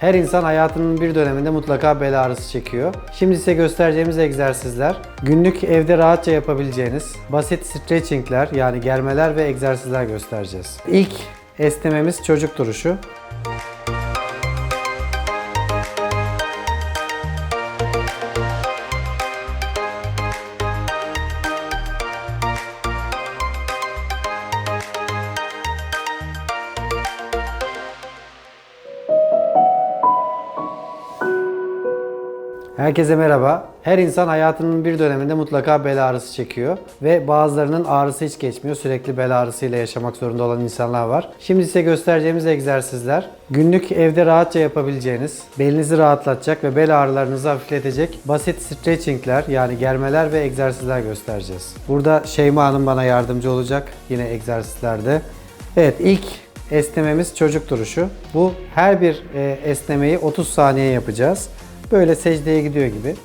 Her insan hayatının bir döneminde mutlaka bel ağrısı çekiyor. Şimdi size göstereceğimiz egzersizler günlük evde rahatça yapabileceğiniz basit stretchingler yani germeler ve egzersizler göstereceğiz. İlk esnememiz çocuk duruşu. Herkese merhaba. Her insan hayatının bir döneminde mutlaka bel ağrısı çekiyor ve bazılarının ağrısı hiç geçmiyor. Sürekli bel ağrısıyla yaşamak zorunda olan insanlar var. Şimdi size göstereceğimiz egzersizler günlük evde rahatça yapabileceğiniz, belinizi rahatlatacak ve bel ağrılarınızı hafifletecek basit stretchingler yani germeler ve egzersizler göstereceğiz. Burada Şeyma Hanım bana yardımcı olacak yine egzersizlerde. Evet ilk esnememiz çocuk duruşu. Bu her bir e, esnemeyi 30 saniye yapacağız. Böyle secdeye gidiyor gibi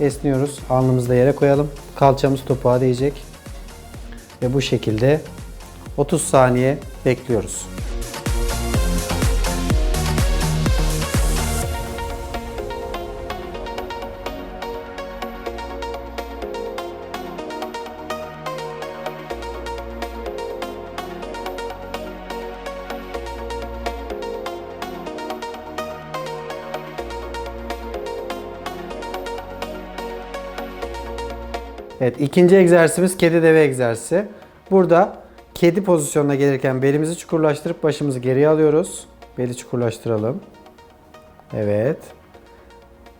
esniyoruz. Alnımızı da yere koyalım. Kalçamız topuğa değecek. Ve bu şekilde 30 saniye bekliyoruz. Evet ikinci egzersizimiz kedi deve egzersizi. Burada kedi pozisyonuna gelirken belimizi çukurlaştırıp başımızı geriye alıyoruz. Beli çukurlaştıralım. Evet.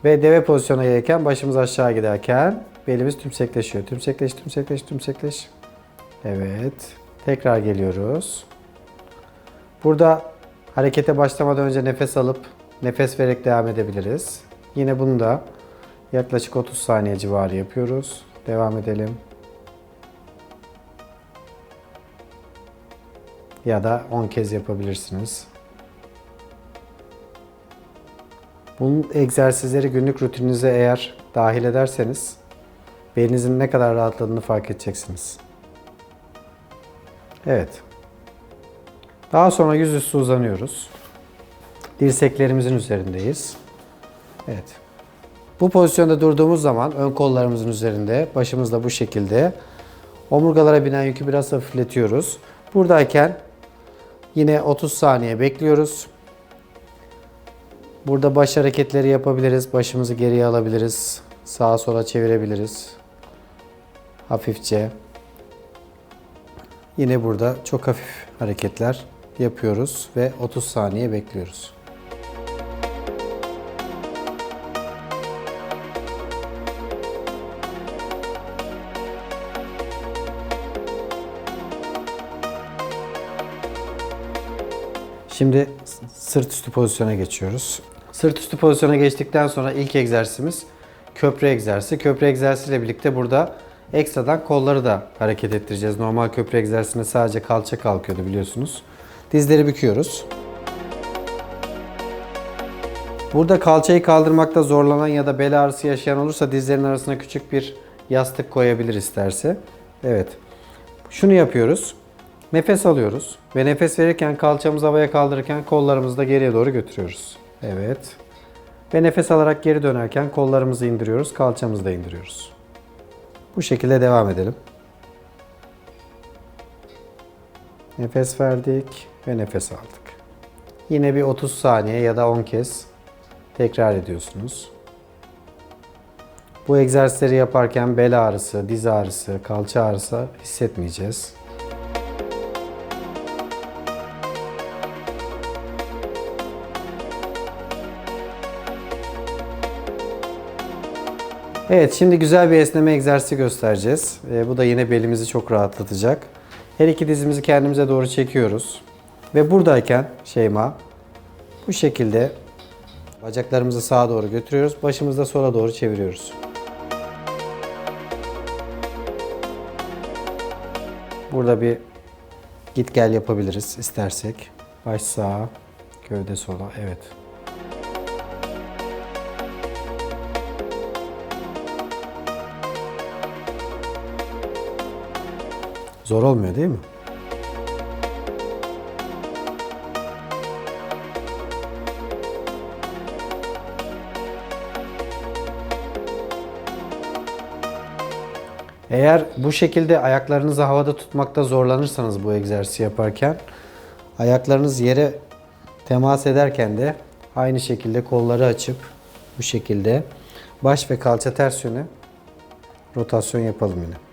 Ve deve pozisyonuna gelirken başımız aşağı giderken belimiz tümsekleşiyor. Tümsekleş, tümsekleş, tümsekleş. Evet. Tekrar geliyoruz. Burada harekete başlamadan önce nefes alıp nefes vererek devam edebiliriz. Yine bunu da yaklaşık 30 saniye civarı yapıyoruz. Devam edelim. Ya da 10 kez yapabilirsiniz. Bunun egzersizleri günlük rutininize eğer dahil ederseniz belinizin ne kadar rahatladığını fark edeceksiniz. Evet. Daha sonra yüzüstü uzanıyoruz. Dirseklerimizin üzerindeyiz. Evet. Bu pozisyonda durduğumuz zaman ön kollarımızın üzerinde, başımız da bu şekilde. Omurgalara binen yükü biraz hafifletiyoruz. Buradayken yine 30 saniye bekliyoruz. Burada baş hareketleri yapabiliriz. Başımızı geriye alabiliriz. Sağa sola çevirebiliriz. Hafifçe. Yine burada çok hafif hareketler yapıyoruz ve 30 saniye bekliyoruz. Şimdi sırt üstü pozisyona geçiyoruz. Sırt üstü pozisyona geçtikten sonra ilk egzersizimiz köprü egzersizi. Köprü egzersiziyle birlikte burada ekstradan kolları da hareket ettireceğiz. Normal köprü egzersizinde sadece kalça kalkıyordu biliyorsunuz. Dizleri büküyoruz. Burada kalçayı kaldırmakta zorlanan ya da bel ağrısı yaşayan olursa dizlerin arasına küçük bir yastık koyabilir isterse. Evet. Şunu yapıyoruz. Nefes alıyoruz ve nefes verirken kalçamızı havaya kaldırırken kollarımızı da geriye doğru götürüyoruz. Evet. Ve nefes alarak geri dönerken kollarımızı indiriyoruz, kalçamızı da indiriyoruz. Bu şekilde devam edelim. Nefes verdik ve nefes aldık. Yine bir 30 saniye ya da 10 kez tekrar ediyorsunuz. Bu egzersizleri yaparken bel ağrısı, diz ağrısı, kalça ağrısı hissetmeyeceğiz. Evet şimdi güzel bir esneme egzersizi göstereceğiz. Ee, bu da yine belimizi çok rahatlatacak. Her iki dizimizi kendimize doğru çekiyoruz. Ve buradayken Şeyma bu şekilde bacaklarımızı sağa doğru götürüyoruz. Başımızı da sola doğru çeviriyoruz. Burada bir git gel yapabiliriz istersek. Baş sağa, gövde sola. Evet. Zor olmuyor değil mi? Eğer bu şekilde ayaklarınızı havada tutmakta zorlanırsanız bu egzersizi yaparken ayaklarınız yere temas ederken de aynı şekilde kolları açıp bu şekilde baş ve kalça ters yöne rotasyon yapalım yine.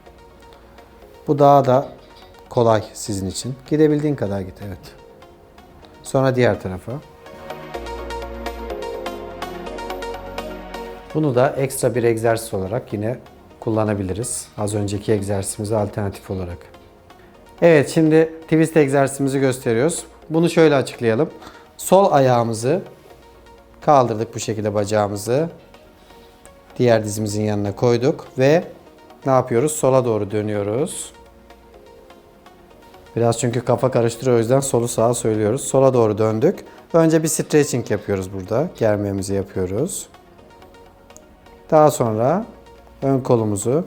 Bu daha da kolay sizin için. Gidebildiğin kadar git evet. Sonra diğer tarafa. Bunu da ekstra bir egzersiz olarak yine kullanabiliriz. Az önceki egzersizimize alternatif olarak. Evet şimdi twist egzersizimizi gösteriyoruz. Bunu şöyle açıklayalım. Sol ayağımızı kaldırdık bu şekilde bacağımızı. Diğer dizimizin yanına koyduk ve ne yapıyoruz? Sola doğru dönüyoruz. Biraz çünkü kafa karıştırıyor o yüzden solu sağa söylüyoruz. Sola doğru döndük. Önce bir stretching yapıyoruz burada. Germemizi yapıyoruz. Daha sonra ön kolumuzu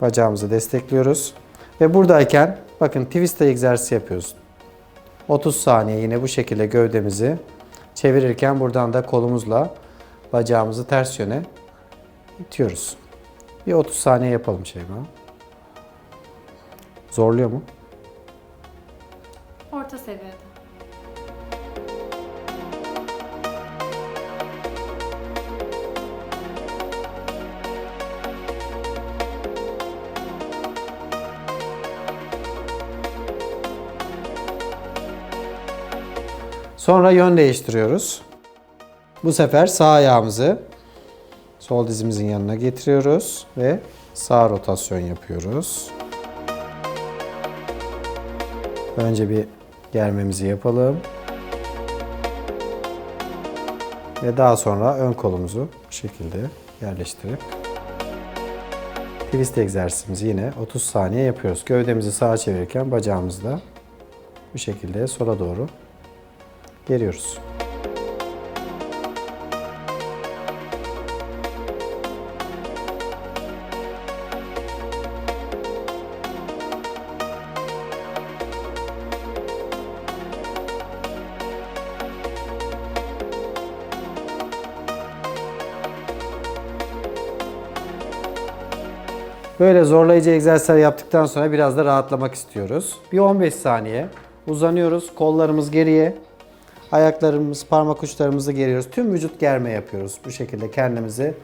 bacağımızı destekliyoruz. Ve buradayken bakın twist egzersizi yapıyoruz. 30 saniye yine bu şekilde gövdemizi çevirirken buradan da kolumuzla bacağımızı ters yöne itiyoruz. Bir 30 saniye yapalım Şeyma. Zorluyor mu? Seviyede. Sonra yön değiştiriyoruz. Bu sefer sağ ayağımızı sol dizimizin yanına getiriyoruz ve sağ rotasyon yapıyoruz. Önce bir germemizi yapalım. Ve daha sonra ön kolumuzu bu şekilde yerleştirip twist egzersizimizi yine 30 saniye yapıyoruz. Gövdemizi sağa çevirirken bacağımızı da bu şekilde sola doğru geriyoruz. Böyle zorlayıcı egzersizler yaptıktan sonra biraz da rahatlamak istiyoruz. Bir 15 saniye uzanıyoruz. Kollarımız geriye. Ayaklarımız, parmak uçlarımızı geriyoruz. Tüm vücut germe yapıyoruz. Bu şekilde kendimizi.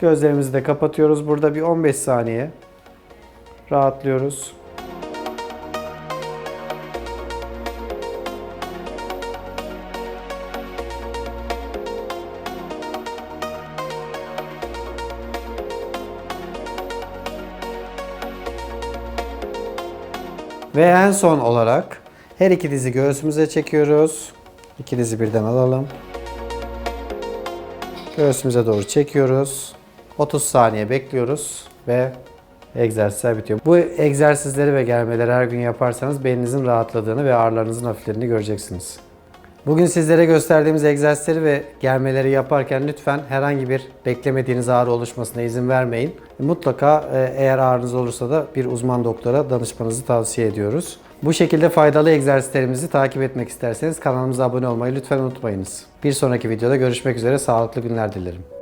Gözlerimizi de kapatıyoruz. Burada bir 15 saniye rahatlıyoruz. Ve en son olarak her iki dizi göğsümüze çekiyoruz. İki dizi birden alalım. Göğsümüze doğru çekiyoruz. 30 saniye bekliyoruz ve egzersizler bitiyor. Bu egzersizleri ve germeleri her gün yaparsanız beyninizin rahatladığını ve ağrılarınızın hafiflediğini göreceksiniz. Bugün sizlere gösterdiğimiz egzersizleri ve germeleri yaparken lütfen herhangi bir beklemediğiniz ağrı oluşmasına izin vermeyin. Mutlaka e, eğer ağrınız olursa da bir uzman doktora danışmanızı tavsiye ediyoruz. Bu şekilde faydalı egzersizlerimizi takip etmek isterseniz kanalımıza abone olmayı lütfen unutmayınız. Bir sonraki videoda görüşmek üzere sağlıklı günler dilerim.